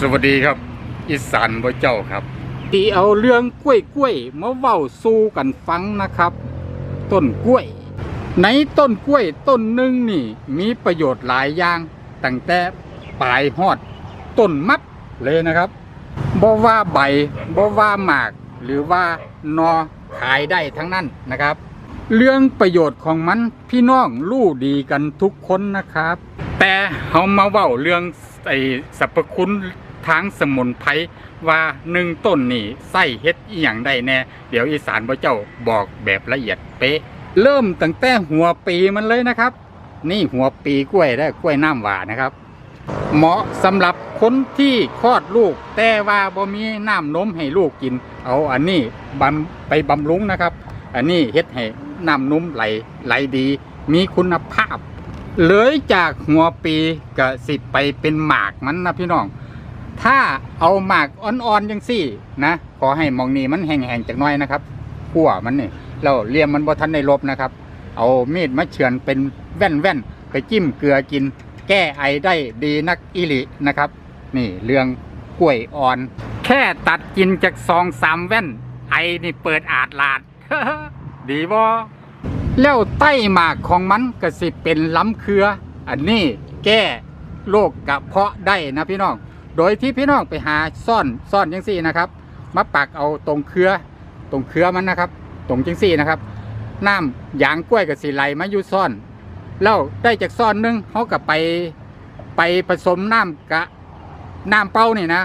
สวัสดีครับ อีสานบ่เจ้าครับตีเอาเรื่องกล้วยกล้วยมาเว้าสู้กันฟังนะครับ ต้นกล้วย ในต้นกล้วยต้นหนึ่งนี่ มีประโยชน์หลายอย่างตั้งแต่ปลายหอด ต้นมัดเลยนะครับบ่ว่าใบบ่ว่าหมาก หรือว่านอขายได้ทั้งนั้นนะครับ เรื่องประโยชน์ของมันพี่น้องรู้ดีกันทุกคนนะครับ แต่เขามาเว้าเรื่องไอ้สรรพคุณ ทางสมุนไพรว่าหนึ่งต้นนี่ใส่เฮ็ดอีหยังได้แน่ เดี๋ยวอีสานพระเจ้าบอกแบบละเอียดเป๊ะ เริ่มตั้งแต่หัวปีมันเลยนะครับ นี่หัวปีกล้วยได้กล้วยน้ำหวานนะครับ เหมาะสำหรับคนที่คลอดลูก แต่ว่าบ่มีน้ำนมให้ลูกกิน เอาอันนี้บำไปบำรุงนะครับ อันนี้เฮ็ดให้น้ำนมไหลไหลดี มีคุณภาพ เลยจากหัวปีก็สิไปเป็นหมากมันนะพี่น้อง ถ้าเอาหมากอ่อนๆจังสี่นะขอให้มองนี้มันแห้งๆจากน้อยนะครับขั่วมันนี่เราเลียมมันบ่ทันในลบนะครับ เอามีดมาเฉือนเป็นแว่นๆไปจิ้มเกลือกิน แก้ไอได้ดีนักอิลินะครับ นี่เรื่องกล้วยอ่อน แค่ตัดกินจากซองสามแว่น ไอนี่เปิดอาดลาด ดีบ่แล้วใต้หมากของมันก็สิเป็นล้ำเครือ อันนี้แก้โรคกระเพาะได้นะพี่น้อง โดยที่พี่น้องไปหาซ่อนซ่อนจังซี่นะครับ มาปักเอาตรงเครือ ตรงเครือมันนะครับ ตรงจังซี่นะครับน้ำยางกล้วยกับสีไหลมาอยู่ซ่อน แล้วได้จากซ่อนหนึงเขากับไปไปผสมน้ำกะน้ำเป้านี่นะ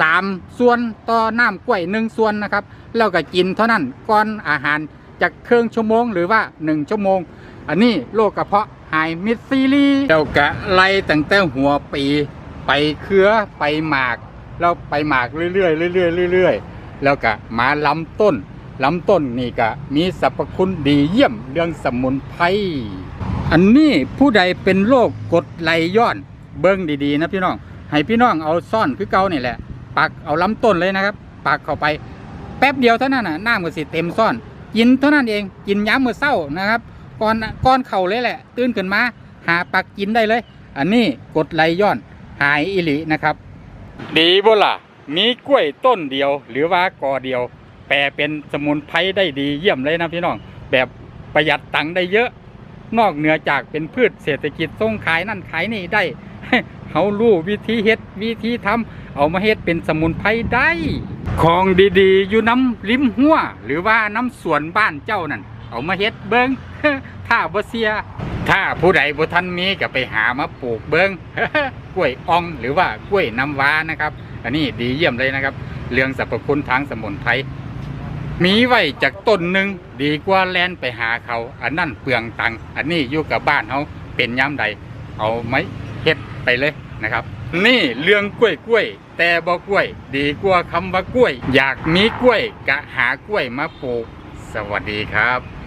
สามส่วนต่อน้ำกล้วยหนึ่งส่วนนะครับ แล้วก็กินเท่านั้นก่อนอาหารจากเครื่องชั่วโมงหรือว่าหนึ่งชั่วโมง อันนี้โรคกระเพาะหายมิดซีรีแล้วกะไล่ตั้งแต่หัวปี ไปเครือไปหมากแล้วไปหมากเรื่อยๆเรื่อยๆเรื่อยๆแล้วก็มาลำต้นลำต้นนี่ก็มีสรรพคุณดีเยี่ยมเรื่องสมุนไพรอันนี้ผู้ใดเป็นโรคกดไหลย้อนเบิ้งดีๆนะพี่น้อง ให้พี่น้องเอาซ่อนคือเก่านี่แหละปักเอาลำต้นเลยนะครับปักเข้าไปแป๊บเดียวเท่านั้นน่ะน้ำก็สิเต็มซ่อน กินเท่านั้นเองกินย้ำมือเศร้านะครับก่อนก่อนเข่าเลยแหละ ตื่นขึ้นมาหาปักกินได้เลย อันนี้กดไหลย้อน หายอิลินะครับ ดีบ่ล่ะ มีกล้วยต้นเดียว หรือว่ากอเดียว แปลเป็นสมุนไพรได้ดีเยี่ยมเลยนะพี่น้อง แบบประหยัดตังค์ได้เยอะ นอกเหนือจากเป็นพืชเศรษฐกิจส่งขายนั่นขายนี่ได้เขารู้วิธีเฮ็ดวิธีทำเอามาเฮ็ดเป็นสมุนไพรได้ของดีๆ อยู่น้ำริมหัว หรือว่าน้ำสวนบ้านเจ้านั่นเอามาเฮ็ดเบิงถ้าบ่เสีย ถ้าผู้ใดบ่ทันมีก็ไปหามาปลูกเบิงกล้วยอ่องหรือว่ากล้วยน้ำว้านะครับ อันนี้ดีเยี่ยมเลยนะครับ เรื่องสรรพคุณทางสมุนไพรมีไว้จากต้นหนึ่งดีกว่าแลนไปหาเขา อันนั่นเปลืองตังอันนี้อยู่กับบ้านเขาเป็นย้ำใด เอาไม้เฮ็ดไปเลยนะครับ นี่เรื่องกล้วยกล้วย แต่บ่กล้วย ดีกว่าคำว่ากล้วย อยากมีกล้วยกะหากล้วยมาปลูก สวัสดีครับ